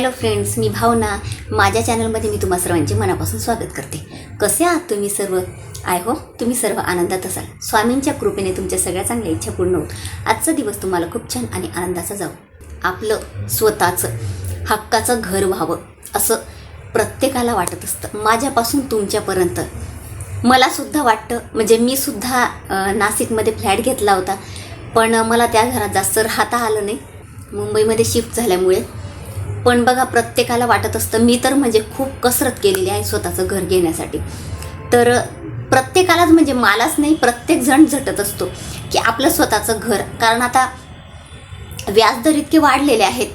Hello friends मी भावना. माझ्या चॅनलमध्ये मी तुम्हा सर्वांचे मनापासून स्वागत करते. कसे आहात तुम्ही सर्व? आय होप तुम्ही सर्व आनंदात असाल. स्वामींच्या कृपेने तुमच्या सगळ्या चांगल्या इच्छा पूर्ण होत. आजचा दिवस तुम्हाला खूप छान आणि आनंदाचा जाऊ आपलं स्वतःचं हक्काचं घर व्हावं असं प्रत्येकाला वाटत असतं. माझ्यापासून तुमच्यापर्यंत. मला सुद्धा वाटतं म्हणजे मी सुद्धा नाशिकमध्ये फ्लॅट घेतला होता. पण मला त्या घरात जास्त राहता आलं नाही. मुंबईमध्ये शिफ्ट झाल्यामुळे पण बघा प्रत्येकाला वाटत असतं मी तर म्हणजे खूप कसरत केलेली आहे स्वतःचं घर घेण्यासाठी. तर प्रत्येकालाच म्हणजे मलाच नाही प्रत्येक जण झटत असतो की आपलं स्वतःचं घर. कारण आता व्याजदर इतके वाढलेले आहेत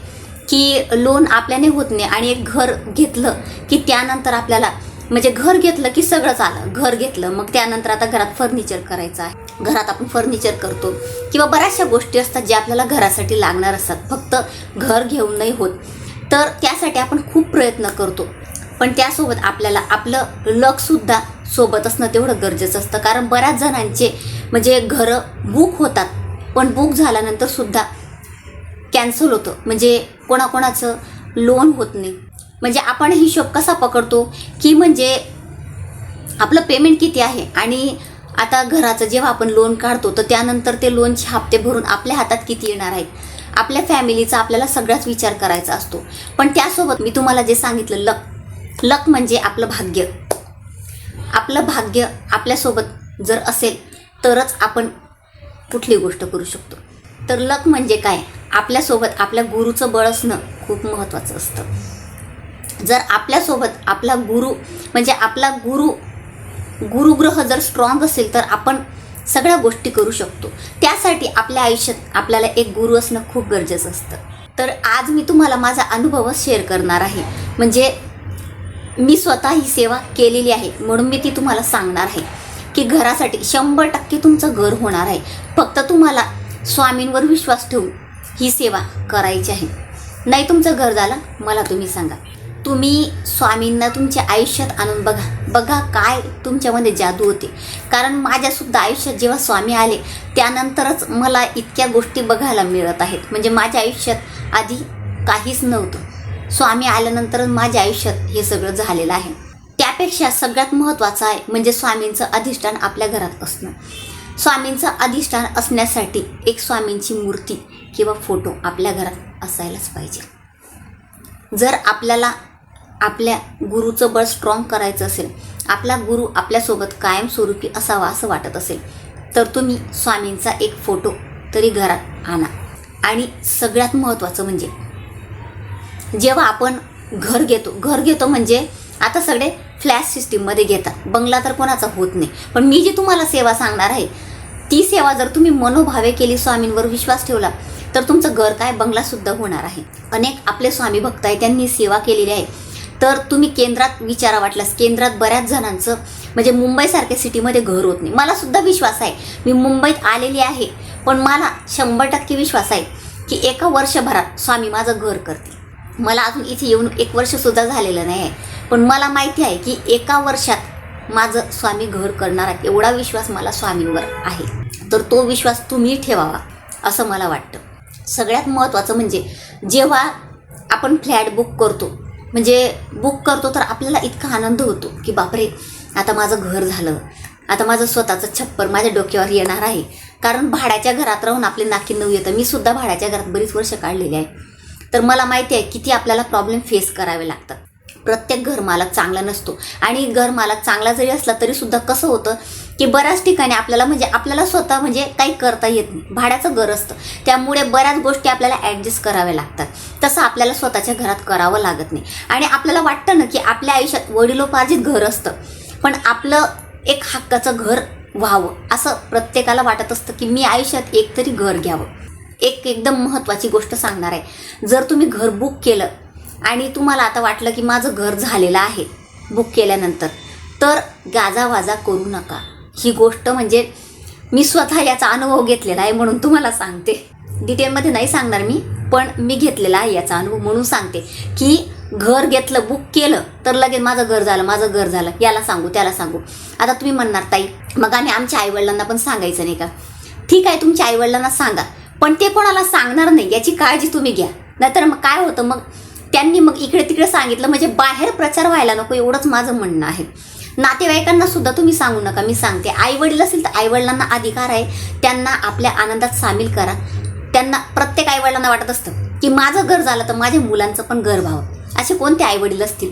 की लोन आपल्याने होत नाही आणि एक घर घेतलं की त्यानंतर आपल्याला म्हणजे घर घेतलं की सगळंच आलं. घर घेतलं मग त्यानंतर आता घरात फर्निचर करायचं आहे. घरात आपण फर्निचर करतो किंवा बऱ्याचशा गोष्टी असतात ज्या आपल्याला घरासाठी लागणार असतात. फक्त घर घेऊन नाही होत. तर त्यासाठी आपण खूप प्रयत्न करतो. पण त्यासोबत आपल्याला आपलं लकसुद्धा सोबत असणं तेवढं गरजेचं असतं. कारण बऱ्याच जणांचे म्हणजे घरं बुक होतात. पण बुक झाल्यानंतर सुद्धा कॅन्सल होतं. म्हणजे कोणाकोणाचं लोन होत नाही. म्हणजे आपण हिशोब कसा पकडतो? की म्हणजे आपलं पेमेंट किती आहे? आणि आता घराचं जेव्हा आपण लोन काढतो तर त्यानंतर ते लोनचे हप्ते भरून आपल्या हातात किती येणार आहेत? आपल्या फॅमिलीचा आपल्याला सगळाच विचार करायचा असतो. पण त्यासोबत मी तुम्हाला जे सांगितलं लक. लक म्हणजे आपलं भाग्य. आपलं भाग्य आपल्यासोबत जर असेल तरच आपण कुठली गोष्ट करू शकतो. तर लक म्हणजे काय? आपल्यासोबत आपल्या गुरुचं बळ असणं खूप महत्त्वाचं असतं. जर आपल्यासोबत आपला गुरु म्हणजे आपला गुरु गुरुग्रह जर स्ट्रॉंग असेल तर आपण सगळ्या गोष्टी करू शकतो. त्यासाठी आपल्या आयुष्यात आपल्याला एक गुरु असणं खूप गरजेचं असतं. तर आज मी तुम्हाला माझा अनुभवच शेअर करणार आहे. म्हणजे मी स्वतः ही सेवा केलेली आहे म्हणून मी ती तुम्हाला सांगणार आहे. की घरासाठी शंभर टक्के तुमचं घर होणार आहे. फक्त तुम्हाला स्वामींवर विश्वास ठेवून ही सेवा करायची आहे. नाही तुमचं घर झालं मला तुम्ही सांगा. तुम्ही स्वामींना तुमच्या आयुष्यात आणून बघा. बघा काय तुमच्यामध्ये जादू होते. कारण माझ्यासुद्धा आयुष्यात जेव्हा स्वामी आले त्यानंतरच मला इतक्या गोष्टी बघायला मिळत आहेत. म्हणजे माझ्या आयुष्यात आधी काहीच नव्हतं. स्वामी आल्यानंतरच माझ्या आयुष्यात हे सगळं झालेलं आहे. त्यापेक्षा सगळ्यात महत्त्वाचं आहे म्हणजे स्वामींचं अधिष्ठान आपल्या घरात असणं. स्वामींचं अधिष्ठान असण्यासाठी एक स्वामींची मूर्ती किंवा फोटो आपल्या घरात असायलाच पाहिजे. जर आपल्याला आपल्या गुरुचं बळ स्ट्रॉंग करायचं असेल आपला गुरु आपल्यासोबत कायमस्वरूपी असावा असं वाटत असेल तर तुम्ही स्वामींचा एक फोटो तरी घरात आणा. आणि सगळ्यात महत्त्वाचं म्हणजे जेव्हा आपण घर घेतो घर घेतो म्हणजे आता सगळे फ्लॅश सिस्टीममध्ये घेतात. बंगला तर कोणाचा होत नाही. पण मी जी तुम्हाला सेवा सांगणार आहे ती सेवा जर तुम्ही मनोभावे केली स्वामींवर विश्वास ठेवला तर तुमचं घर काय? बंगलासुद्धा होणार आहे. अनेक आपले स्वामी भक्त आहे त्यांनी सेवा केलेली आहे. तर तुम्ही केंद्रात विचारा वाटल्यास. केंद्रात बऱ्याच जणांचं म्हणजे मुंबईसारख्या सिटीमध्ये घर होत नाही. मला सुद्धा विश्वास आहे. मी मुंबईत आलेली आहे पण मला शंभर टक्के विश्वास आहे की एका वर्षभरात स्वामी माझं घर करतील. मला अजून इथे येऊन एक वर्षसुद्धा झालेलं नाही आहे. पण मला माहिती आहे की एका वर्षात माझं स्वामी घर करणार आहे एवढा विश्वास मला स्वामींवर आहे. तर तो विश्वास तुम्ही ठेवावा असं मला वाटतं. सगळ्यात महत्त्वाचं म्हणजे जेव्हा आपण फ्लॅट बुक करतो म्हणजे बुक करतो तर आपल्याला इतका आनंद होतो की बापरे आता माझं घर झालं. आता माझं स्वतःचं छप्पर माझ्या डोक्यावर येणार आहे. कारण भाड्याच्या घरात राहून आपले नाकी नऊ येतं. मी सुद्धा भाड्याच्या घरात बरीच वर्ष काढलेली आहे. तर मला माहिती आहे किती आपल्याला प्रॉब्लेम फेस करावे लागतात. प्रत्येक घरमालक चांगला नसतो. आणि घरमालक चांगला जरी असला तरी सुद्धा कसं होतं? की बऱ्याच ठिकाणी आपल्याला म्हणजे आपल्याला स्वतः म्हणजे काही करता येत नाही. भाड्याचं घर असतं. त्यामुळे बऱ्याच गोष्टी आपल्याला ॲडजस्ट कराव्या लागतात. तसं आपल्याला स्वतःच्या घरात करावं लागत नाही. आणि आपल्याला वाटतं ना की आपल्या आयुष्यात वडिलोपार्जित घर असतं. पण आपलं एक हक्काचं घर व्हावं. असं प्रत्येकाला वाटत असतं की मी आयुष्यात एक तरी घर घ्यावं. एक एकदम महत्त्वाची गोष्ट सांगणार आहे. जर तुम्ही घर बुक केलं आणि तुम्हाला आता वाटलं की माझं घर झालेलं आहे बुक केल्यानंतर तर गाजावाजा करू नका. ही गोष्ट म्हणजे मी स्वतः याचा अनुभव घेतलेला आहे म्हणून तुम्हाला सांगते. डिटेलमध्ये नाही सांगणार मी पण मी घेतलेला आहे याचा अनुभव म्हणून सांगते की घर घेतलं बुक केलं तर लगेच माझं घर झालं माझं घर झालं. याला सांगू त्याला सांगू. आता तुम्ही म्हणणार ताई मग आम्ही आमच्या आईवडिलांना पण सांगायचं नाही का? ठीक आहे तुमच्या आईवडिलांना सांगा पण ते कोणाला सांगणार नाही याची काळजी तुम्ही घ्या. नाहीतर मग काय होतं मग त्यांनी मग इकडे तिकडे सांगितलं म्हणजे बाहेर प्रचार व्हायला नको एवढंच माझं म्हणणं आहे. नातेवाईकांना सुद्धा तुम्ही सांगू नका मी सांगते. आई वडील असेल तर आई वडिलांना अधिकार आहे त्यांना आपल्या आनंदात सामील करा. त्यांना प्रत्येक आई वडिलांना वाटत असतं की माझं घर झालं तर माझ्या मुलांचं पण घर व्हावं. असे कोणते आई वडील असतील?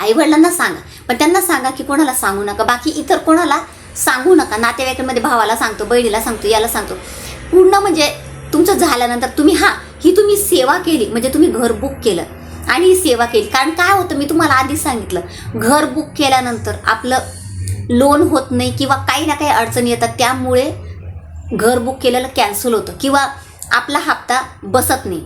आई वडिलांना सांगा. पण त्यांना सांगा की कोणाला सांगू नका. बाकी इतर कोणाला सांगू नका. नातेवाईकांमध्ये भावाला सांगतो बहिणीला सांगतो याला सांगतो. पूर्ण म्हणजे तुमचं झाल्यानंतर तुम्ही हा ही तुम्ही सेवा केली. म्हणजे तुम्ही घर बुक केलं. आणि सेवा केली. कारण काय होतं मी तुम्हाला आधी सांगितलं घर बुक केल्यानंतर आपलं लोन होत नाही किंवा काही ना काही अडचणी येतात त्यामुळे घर बुक केलेलं कॅन्सल होतं किंवा आपला हप्ता बसत नाही.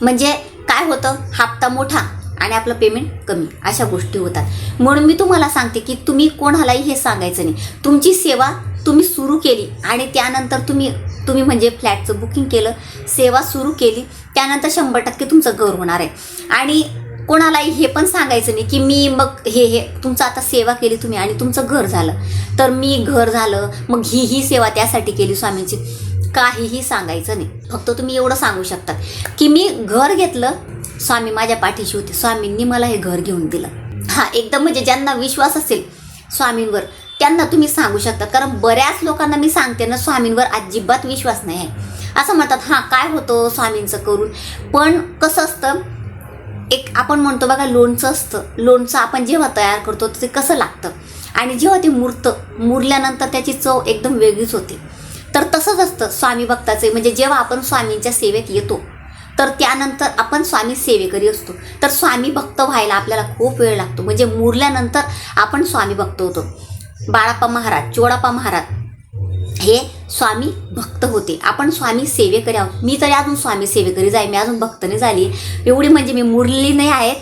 म्हणजे काय होतं हप्ता मोठा आणि आपलं पेमेंट कमी अशा गोष्टी होतात. म्हणून मी तुम्हाला सांगते की तुम्ही कोणालाही हे सांगायचं नाही. तुमची सेवा तुम्ही सुरू केली आणि त्यानंतर तुम्ही तुम्ही म्हणजे फ्लॅटचं बुकिंग केलं सेवा सुरू केली त्यानंतर शंभर टक्के तुमचं घर होणार आहे. आणि कोणालाही हे पण सांगायचं नाही की मी मग हे हे तुमचं आता सेवा केली तुम्ही आणि तुमचं घर झालं. तर मी घर झालं मग ही ही सेवा त्यासाठी केली स्वामींची. काहीही सांगायचं नाही. फक्त तुम्ही एवढं सांगू शकतात की मी घर घेतलं स्वामी माझ्या पाठीशी होते. स्वामींनी मला हे घर घेऊन दिलं. हा एकदम म्हणजे ज्यांना विश्वास असेल स्वामींवर त्यांना तुम्ही सांगू शकता कारण बऱ्याच लोकांना मी सांगते ना स्वामींवर अजिबात विश्वास नाही आहे. असं म्हणतात हां काय होतं स्वामींचं करून? पण कसं असतं एक आपण म्हणतो बघा लोणचं असतं. लोणचं आपण जेव्हा तयार करतो तर ते कसं लागतं? आणि जेव्हा ते मुरतं मुरल्यानंतर त्याची चव एकदम वेगळीच होते. तर तसंच असतं स्वामी भक्ताचे. म्हणजे जेव्हा आपण स्वामींच्या सेवेत येतो तर त्यानंतर आपण स्वामी सेवेकरी असतो. तर स्वामी भक्त व्हायला आपल्याला खूप वेळ लागतो. म्हणजे मुरल्यानंतर आपण स्वामी भक्त होतो. बाळाप्पा महाराज चोडापा महाराज हे स्वामी भक्त होते. आपण स्वामी सेवेकरी आहोत. मी तरी अजून स्वामी सेवेकरी जाय मी अजून भक्तने झाली. एवढी म्हणजे मी मुरली नाही आहे.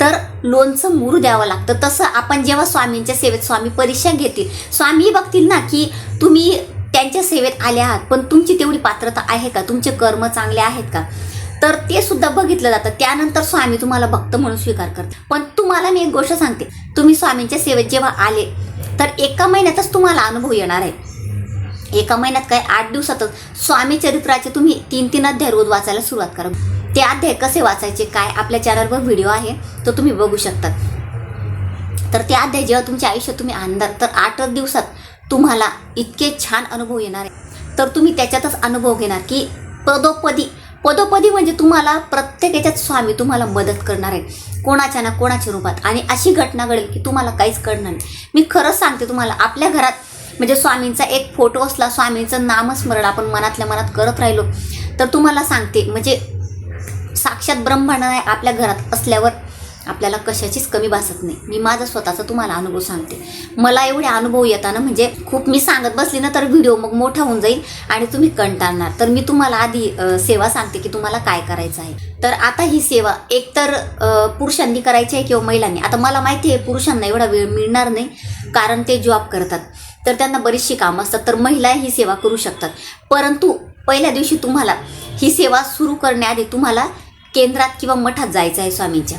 तर लोणचं मुरू द्यावं लागतं. तसं आपण जेव्हा स्वामींच्या सेवेत स्वामी परीक्षा घेतील स्वामी बघतील ना की तुम्ही त्यांच्या सेवेत आले आहात पण तुमची तेवढी पात्रता आहे का? तुमचे कर्म चांगले आहेत का? तर ते सुद्धा बघितलं जातं. त्यानंतर स्वामी तुम्हाला भक्त म्हणून स्वीकार करतात. पण तुम्हाला मी एक गोष्ट सांगते. तुम्ही स्वामींच्या सेवेत जेव्हा आले तर एका महिन्यातच तुम्हाला अनुभव येणार आहे. एका महिन्यात काय आठ दिवसातच स्वामी चरित्राचे तुम्ही तीन तीन अध्याय रोज वाचायला सुरुवात करा. ते अध्याय कसे वाचायचे काय आपल्या चॅनलवर व्हिडिओ आहे तो तुम्ही बघू शकतात तर ते अध्याय जेव्हा तुमच्या आयुष्यात तुम्ही आणणार तर आठच दिवसात तुम्हाला इतके छान अनुभव येणार आहे. तर तुम्ही त्याच्यातच अनुभव घेणार की पदोपदी पदोपदी म्हणजे तुम्हाला प्रत्येक याच्यात स्वामी तुम्हाला मदत करणार आहे. कोणाच्या ना कोणाच्या रूपात. आणि अशी घटना घडेल की तुम्हाला काहीच कळणार नाही. मी खरंच सांगते तुम्हाला आपल्या घरात म्हणजे स्वामींचा एक फोटो असला स्वामींचं नामस्मरण आपण मनातल्या मनात करत राहिलो तर तुम्हाला सांगते म्हणजे साक्षात ब्रह्मांड आपल्या घरात असल्यावर आपल्याला कशाचीच कमी भासत नाही. मी माझा स्वतःचा तुम्हाला अनुभव सांगते. मला एवढे अनुभव येताना म्हणजे खूप मी सांगत बसली ना तर व्हिडिओ मग मोठा होऊन जाईल आणि तुम्ही कंटाळणार. तर मी तुम्हाला आधी सेवा सांगते की तुम्हाला काय करायचं आहे. तर आता ही सेवा एकतर पुरुषांनी करायची आहे किंवा महिलांनी. आता मला माहिती आहे पुरुषांना एवढा वेळ मिळणार नाही कारण ते जॉब करतात. तर त्यांना बरीचशी कामं असतात तर महिला ही सेवा करू शकतात. परंतु पहिल्या दिवशी तुम्हाला ही सेवा सुरू करण्याआधी तुम्हाला केंद्रात किंवा मठात जायचं आहे स्वामींच्या.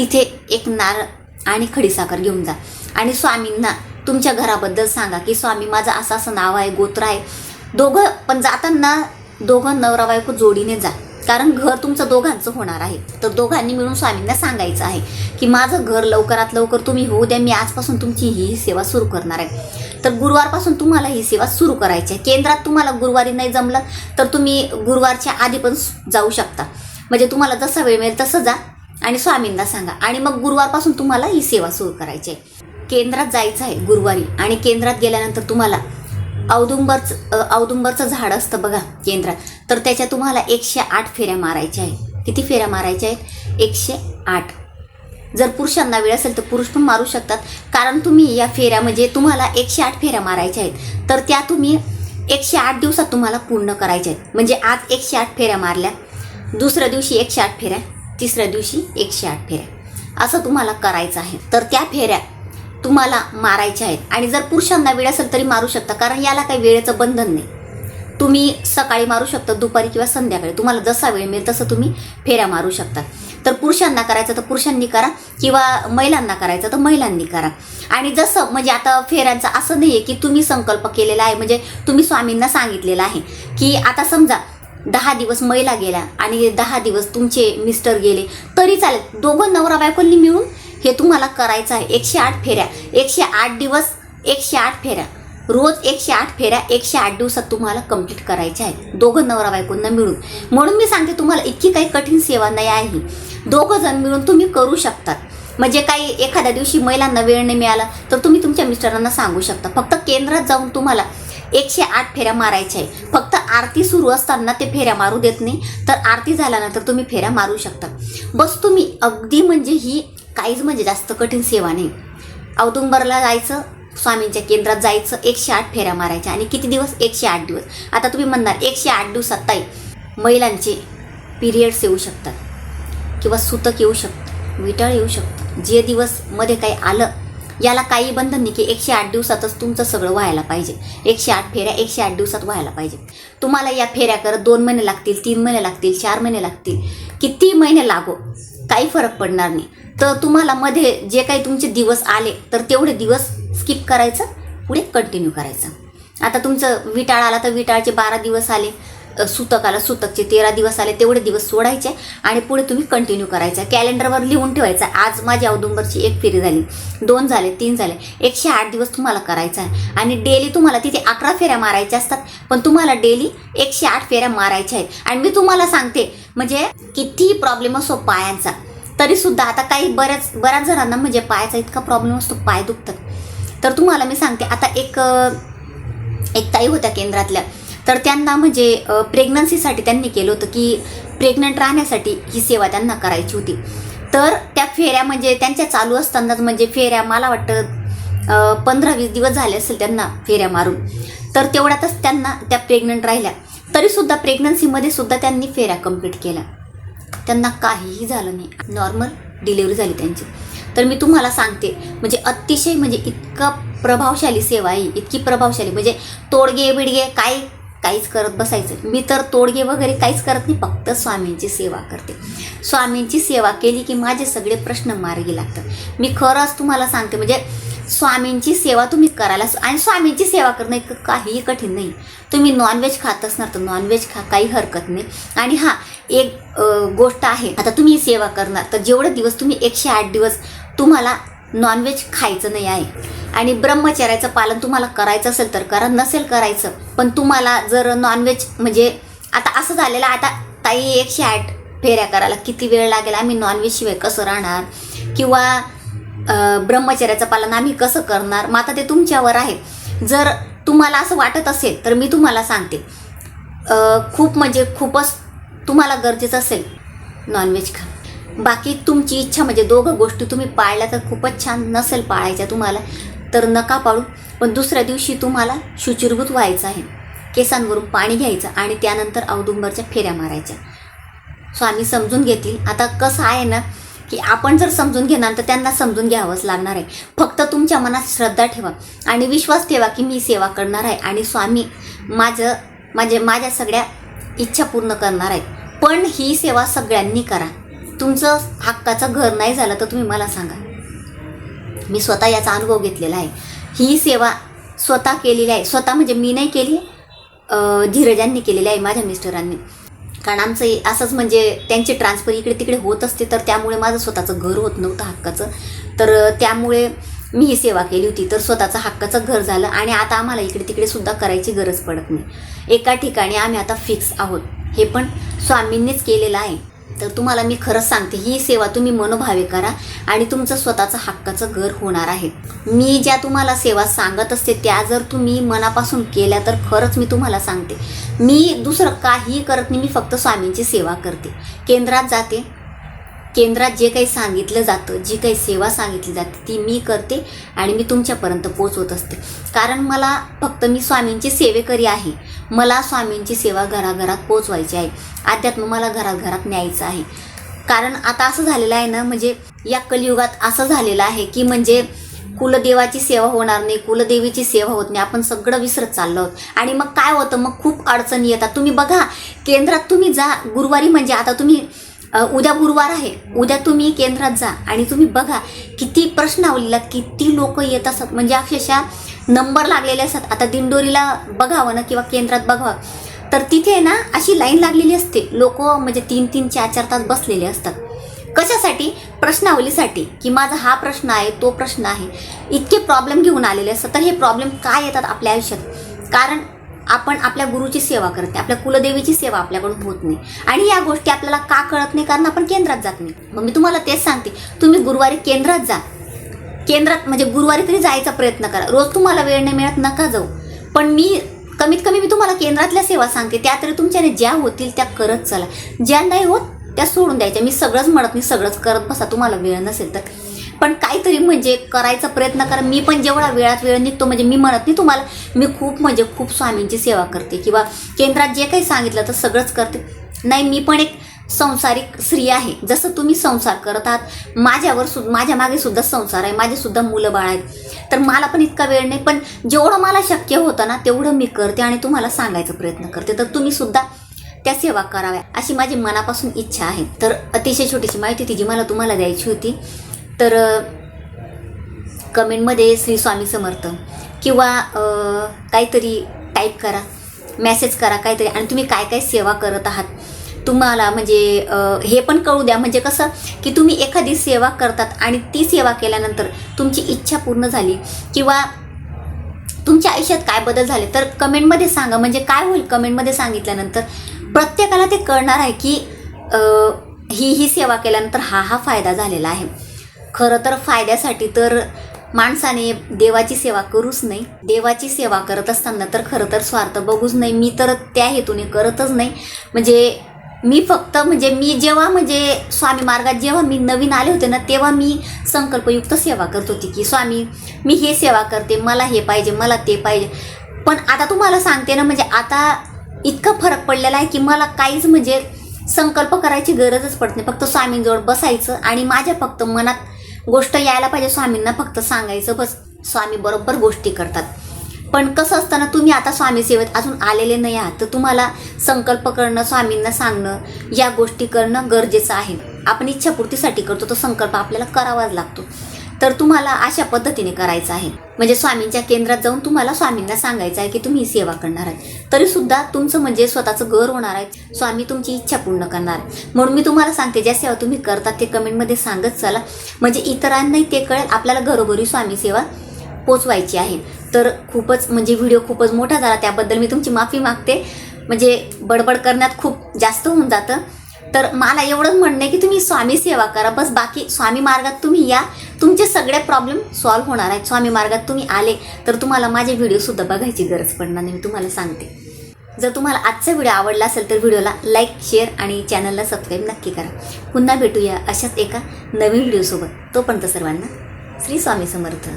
तिथे एक नारळ आणि खडीसाखर घेऊन जा. आणि स्वामींना तुमच्या घराबद्दल सांगा की स्वामी माझं असं असं नाव आहे गोत्र आहे. दोघं पण जाताना दोघं नवरा बायको जोडीने जा. कारण घर तुमचं दोघांचं होणार आहे. तर दोघांनी मिळून स्वामींना सांगायचं आहे की माझं घर लवकरात लवकर तुम्ही होऊ द्या. मी आजपासून तुमची ही सेवा सुरू करणार आहे. तर गुरुवारपासून तुम्हाला ही सेवा सुरू करायची आहे. केंद्रात तुम्हाला गुरुवारी नाही जमलं तर तुम्ही गुरुवारच्या आधी पण जाऊ शकता. म्हणजे तुम्हाला जसा वेळ मिळेल तसं जा. आणि स्वामींना सांगा. आणि मग गुरुवारपासून तुम्हाला ही सेवा सुरू करायची आहे. केंद्रात जायचं आहे गुरुवारी आणि केंद्रात गेल्यानंतर तुम्हाला औदुंबरचं औदुंबरचं झाड असतं बघा केंद्रात. तर त्याच्या तुम्हाला एकशे आठ फेऱ्या मारायच्या आहेत. किती फेऱ्या मारायच्या आहेत? एकशे आठ. जर पुरुषांना वेळ असेल तर पुरुष पण मारू शकतात. कारण तुम्ही या फेऱ्या म्हणजे तुम्हाला एकशे आठ फेऱ्या मारायच्या आहेत. तर त्या तुम्ही एकशे आठ दिवसात तुम्हाला पूर्ण करायच्या आहेत. म्हणजे आज एकशे आठ फेऱ्या मारल्या दुसऱ्या दिवशी एकशे आठ फेऱ्या तिसऱ्या दिवशी एकशे आठ फेऱ्या. असं तुम्हाला करायचं आहे. तर त्या फेऱ्या तुम्हाला मारायच्या आहेत. आणि जर पुरुषांना वेळ असेल तरी मारू शकता कारण याला काही वेळेचं बंधन नाही. तुम्ही सकाळी मारू शकता दुपारी किंवा संध्याकाळी. तुम्हाला जसा वेळ मिळेल तसं तुम्ही फेऱ्या मारू शकता. तर पुरुषांना करायचं तर पुरुषांनी करा किंवा महिलांना करायचं तर महिलांनी करा. आणि जसं म्हणजे आता फेऱ्यांचं असं नाही आहे की तुम्ही संकल्प केलेला आहे. म्हणजे तुम्ही स्वामींना सांगितलेलं आहे की आता समजा दहा दिवस महिला गेल्या आणि दहा दिवस तुमचे मिस्टर गेले. तरी चालेल दोघं नवरा बायकोंनी मिळून हे तुम्हाला करायचं आहे. एकशे आठ फेऱ्या एकशे आठ दिवस एकशे आठ फेऱ्या. रोज एकशे आठ फेऱ्या एकशे आठ दिवसात तुम्हाला कंप्लीट करायच्या आहेत. दोघं नवरा बायकोंना मिळून. म्हणून मी सांगते तुम्हाला इतकी काही कठीण सेवा नाही आहे. दोघं जण मिळून तुम्ही करू शकतात. म्हणजे काही एखाद्या दिवशी महिलांना वेळ नाही मिळाला तर तुम्ही तुमच्या मिस्टरांना सांगू शकता. फक्त केंद्रात जाऊन तुम्हाला एकशे आठ फेऱ्या मारायच्या आहे फक्त आरती सुरू असताना ते फेऱ्या मारू देत नाही. तर आरती झाल्यानंतर तुम्ही फेऱ्या मारू शकता. बस तुम्ही अगदी म्हणजे ही काहीच म्हणजे जास्त कठीण सेवा नाही. औदुंबरला जायचं स्वामींच्या केंद्रात जायचं एकशे आठ फेऱ्या मारायच्या. आणि किती दिवस? एकशे आठ दिवस. आता तुम्ही म्हणणार एकशे आठ दिवसात ताई महिलांचे पिरियड्स येऊ शकतात. किंवा सुतक येऊ शकतं विटाळ येऊ शकतं. जे दिवसमध्ये काही आलं याला काही बंधन नाही की एकशे आठ दिवसातच तुमचं सगळं व्हायला पाहिजे. एकशे आठ फेऱ्या एकशे आठ दिवसात व्हायला पाहिजे. तुम्हाला या फेऱ्या करत दोन महिने लागतील तीन महिने लागतील चार महिने लागतील. किती महिने लागो? काही फरक पडणार नाही. तर तुम्हाला मध्ये जे काही तुमचे दिवस आले तर तेवढे दिवस स्किप करायचं पुढे कंटिन्यू करायचं. आता तुमचं विटाळ आला तर विटाळचे बारा दिवस आले. सुतकाला सुतक सुतकचे तेरा दिवस आले तेवढे दिवस सोडायचे आणि पुढे तुम्ही कंटिन्यू करायचा. कॅलेंडरवर लिहून ठेवायचा. आज माझी औदुंबरची एक फेरी झाली दोन झाले तीन झाले. एकशे आठ दिवस तुम्हाला करायचा आहे. आणि डेली तुम्हाला तिथे अकरा फेऱ्या मारायच्या असतात पण तुम्हाला डेली एकशे आठ फेऱ्या मारायच्या आहेत. आणि मी तुम्हाला सांगते म्हणजे कितीही प्रॉब्लेम असो पायांचा तरीसुद्धा आता काही बऱ्याच बऱ्याच जणांना म्हणजे पायाचा इतका प्रॉब्लेम असतो पाय दुखतात. तर तुम्हाला मी सांगते आता एक एक ताई होत्या केंद्रातल्या. तर त्यांना म्हणजे प्रेग्नन्सीसाठी त्यांनी केलं होतं की प्रेग्नंट राहण्यासाठी ही सेवा त्यांना करायची होती. तर त्या फेऱ्या म्हणजे त्यांच्या चालू असतानाच म्हणजे फेऱ्या मला वाटतं पंधरा वीस दिवस झाले असेल त्यांना फेऱ्या मारून. तर तेवढ्यातच त्यांना त्या प्रेग्नंट राहिल्या. तरीसुद्धा प्रेग्नन्सीमध्ये सुद्धा त्यांनी फेऱ्या कंप्लीट केल्या. त्यांना काहीही झालं नाही. नॉर्मल डिलिव्हरी झाली त्यांची. तर मी तुम्हाला सांगते म्हणजे अतिशय म्हणजे इतका प्रभावशाली सेवा आहे इतकी प्रभावशाली. म्हणजे तोडगे बिडगे काय काहीच करत बसायचं. मी तर तोडगे वगैरे काहीच करत नाही फक्त स्वामींची सेवा करते. स्वामींची सेवा केली की माझे सगळे प्रश्न मार्गी लागतात. मी खरंच तुम्हाला सांगते म्हणजे स्वामींची सेवा तुम्ही करायला आणि स्वामींची सेवा करणं इतकं काहीही कठीण नाही. तुम्ही नॉनव्हेज खात असणार तर नॉनव्हेज खा काही हरकत नाही. आणि हां एक गोष्ट आहे. आता तुम्ही सेवा करणार तर जेवढे दिवस तुम्ही एकशे आठ दिवस तुम्हाला नॉनव्हेज खायचं नाही आहे आणि ब्रह्मचर्याचं पालन तुम्हाला करायचं असेल तर करा नसेल करायचं पण तुम्हाला जर नॉनव्हेज म्हणजे आता असं झालेलं आता ताई एकशे आठ फेऱ्या करायला किती वेळ लागेल आम्ही नॉनव्हेज शिवाय कसं राहणार? किंवा ब्रह्मचर्याचं पालन आम्ही कसं करणार? मग आता ते तुमच्यावर आहे. जर तुम्हाला असं वाटत असेल तर मी तुम्हाला सांगते. खूप म्हणजे खूपच तुम्हाला गरजेचं असेल नॉनव्हेज खा बाकी तुमची इच्छा म्हणजे दोघं गोष्टी तुम्ही पाळल्या तर खूपच छान नसेल पाळायच्या तुम्हाला तर नका पाळू पण दुसऱ्या दिवशी तुम्हाला शुचिरभूत व्हायचं आहे. केसांवरून पाणी घ्यायचं आणि त्यानंतर औदुंबरच्या फेऱ्या मारायच्या. स्वामी समजून घेतील. आता कसं आहे ना की आपण जर समजून घेणार तर त्यांना समजून घ्यावंच लागणार आहे. फक्त तुमच्या मनात श्रद्धा ठेवा आणि विश्वास ठेवा की मी सेवा करणार आहे आणि स्वामी माझं माझे माझ्या सगळ्या इच्छा पूर्ण करणार आहेत. पण ही सेवा सगळ्यांनी करा. तुमचं हक्काचं घर नाही झालं तर तुम्ही मला सांगा. मी स्वतः याचा अनुभव घेतलेला आहे. ही सेवा स्वतः केलेली आहे. स्वतः म्हणजे मी नाही केली धीरजांनी केलेली आहे माझ्या मिस्टरांनी. कारण आमचं असंच म्हणजे त्यांची ट्रान्सफर इकडे तिकडे होत असते तर त्यामुळे माझं स्वतःचं घर होत नव्हतं हक्काचं. तर त्यामुळे मी ही सेवा केली होती. तर स्वतःचं हक्काचं घर झालं आणि आता आम्हाला इकडे तिकडे सुद्धा करायची गरज पडत नाही. एका ठिकाणी आम्ही आता फिक्स आहोत. हे पण स्वामींनीच केलेलं आहे. तर तुम्हाला मी खरंच सांगते ही सेवा तुम्ही मनोभावे करा आणि तुमचं स्वतःचं हक्काचं घर होणार आहे. मी ज्या तुम्हाला सेवा सांगत असते त्या जर तुम्ही मनापासून केल्या तर खरंच मी तुम्हाला सांगते. मी दुसरं काहीही करत नाही मी फक्त स्वामींची सेवा करते. केंद्रात जाते केंद्रात जे काही सांगितलं जातं जी काही सेवा सांगितली जाते ती मी करते आणि मी तुमच्यापर्यंत पोचवत असते. कारण मला फक्त मी स्वामींची सेवेकरी आहे. मला स्वामींची सेवा घराघरात पोचवायची आहे. अध्यात्म मला घराघरात न्यायचं आहे. कारण आता असं झालेलं आहे ना म्हणजे या कलियुगात असं झालेलं आहे की म्हणजे कुलदेवाची सेवा होणार नाही कुलदेवीची सेवा होत नाही आपण सगळं विसरत चाललो आहोत. आणि मग काय होतं? मग खूप अडचणी येतात. तुम्ही बघा केंद्रात तुम्ही जा गुरुवारी म्हणजे आता तुम्ही उद्या गुरुवार आहे. उद्या तुम्ही केंद्रात जा आणि तुम्ही बघा किती प्रश्नावलीला किती लोक येत असतात म्हणजे अक्षरशः नंबर लागलेले असतात आता दिंडोरीला बघावं ना किंवा केंद्रात बघावं. तर तिथे ना अशी लाईन लागलेली असते. लोक म्हणजे तीन तीन चार चार तास बसलेले असतात. कशासाठी? प्रश्नावलीसाठी की माझा हा प्रश्न आहे तो प्रश्न आहे. इतके प्रॉब्लेम घेऊन आलेले असतात. तर हे प्रॉब्लेम काय येतात आपल्या आयुष्यात? कारण आपण आपल्या गुरुची सेवा करते आपल्या कुलदेवीची सेवा आपल्याकडून होत नाही. आणि या गोष्टी आपल्याला का कळत नाही? कारण आपण केंद्रात जात नाही. मग मी तुम्हाला तेच सांगते तुम्ही गुरुवारी केंद्रात जा. केंद्रात म्हणजे गुरुवारी तरी जायचा प्रयत्न करा. रोज तुम्हाला वेळ नाही मिळत नका जाऊ. पण मी कमीत कमी मी तुम्हाला केंद्रातल्या सेवा सांगते त्या तरी तुमच्याने ज्या होतील त्या करत चला. ज्या नाही होत त्या सोडून द्यायच्या. मी सगळंच म्हणत नाही सगळंच करत बसा तुम्हाला वेळ नसेल तर. पण काहीतरी म्हणजे करायचा प्रयत्न करा. मी पण जेवढा वेळात वेळ निघतो म्हणजे मी म्हणत नाही तुम्हाला मी खूप म्हणजे खूप स्वामींची सेवा करते. किंवा केंद्रात जे काही सांगितलं तर सगळंच करते. नाही मी पण एक संसारिक स्त्री आहे. जसं तुम्ही संसार करत आहात माझ्यावर सु माझ्या मागे सुद्धा संसार आहे माझेसुद्धा मुलं बाळ आहेत. तर मला पण इतका वेळ नाही पण जेवढं मला शक्य होतं ना तेवढं मी करते आणि तुम्हाला सांगायचा प्रयत्न करते. तर तुम्ही सुद्धा त्या सेवा कराव्या अशी माझी मनापासून इच्छा आहे. तर अतिशय छोटीशी माहिती ती जी मला तुम्हाला द्यायची होती. तर कमेंटमध्ये श्री स्वामी समर्थ. किंवा काहीतरी टाईप करा मेसेज करा काहीतरी आणि तुम्ही काय काय सेवा करत आहात? तुम्हाला म्हणजे हे पण कळू द्या. म्हणजे कसं की तुम्ही एखादी सेवा करतात आणि ती सेवा केल्यानंतर तुमची इच्छा पूर्ण झाली किंवा तुमच्या आयुष्यात काय बदल झाले तर कमेंटमध्ये सांगा. म्हणजे काय होईल कमेंटमध्ये सांगितल्यानंतर प्रत्येकाला ते कळणार आहे की ही ही सेवा केल्यानंतर हा हा फायदा झालेला आहे. खरं तर फायद्यासाठी तर माणसाने देवाची सेवा करूच नाही. देवाची सेवा करत असताना तर खरं तर स्वार्थ बघूच नाही. मी तर त्या हेतूने करतच नाही. म्हणजे मी फक्त म्हणजे मी जेव्हा म्हणजे स्वामी मार्गात जेव्हा मी नवीन आले होते ना तेव्हा मी संकल्पयुक्त सेवा करत होती की स्वामी मी हे सेवा करते मला हे पाहिजे मला ते पाहिजे. पण आता तुम्हाला सांगते ना म्हणजे आता इतका फरक पडलेला आहे की मला काहीच म्हणजे संकल्प करायची गरजच पडत नाही. फक्त स्वामींजवळ बसायचं आणि माझ्या फक्त मनात गोष्ट यायला पाहिजे स्वामींना फक्त सांगायचं बस. स्वामी बरोबर गोष्टी करतात. पण कसं असताना तुम्ही आता स्वामी सेवेत अजून आलेले नाही आहात तर तुम्हाला संकल्प करणं स्वामींना सांगणं या गोष्टी करणं गरजेचं आहे. आपण इच्छापूर्तीसाठी करतो तो संकल्प आपल्याला करावाच लागतो. तर तुम्हाला अशा पद्धतीने करायचं आहे. म्हणजे स्वामींच्या केंद्रात जाऊन तुम्हाला स्वामींना सांगायचं आहे की तुम्ही सेवा करणार आहे तरी सुद्धा तुमचं म्हणजे स्वतःचं घर होणार आहे. स्वामी तुमची इच्छा पूर्ण करणार. म्हणून मी तुम्हाला सांगते ज्या सेवा तुम्ही करतात ते कमेंटमध्ये सांगत चला. म्हणजे इतरांनाही ते कळेल आपल्याला घरोघरी स्वामी सेवा पोचवायची आहे. तर खूपच म्हणजे व्हिडिओ खूपच मोठा झाला त्याबद्दल मी तुमची माफी मागते. म्हणजे बडबड करण्यात खूप जास्त होऊन जातं. तर मला एवढंच म्हणणं आहे की तुम्ही स्वामी सेवा करा. बस बाकी स्वामी मार्गात तुम्ही या. तुमचे सगळे प्रॉब्लेम सॉल्व्ह होणार आहेत. स्वामी मार्गात तुम्ही आले तर तुम्हाला माझे व्हिडिओसुद्धा बघायची गरज पडणार नाही. मी तुम्हाला सांगते. जर तुम्हाला आजचा व्हिडिओ आवडला असेल तर व्हिडिओला लाईक शेअर आणि चॅनलला सबस्क्राईब नक्की करा. पुन्हा भेटूया अशाच एका नवीन व्हिडिओसोबत तोपर्यंत सर्वांना श्री स्वामी समर्थ.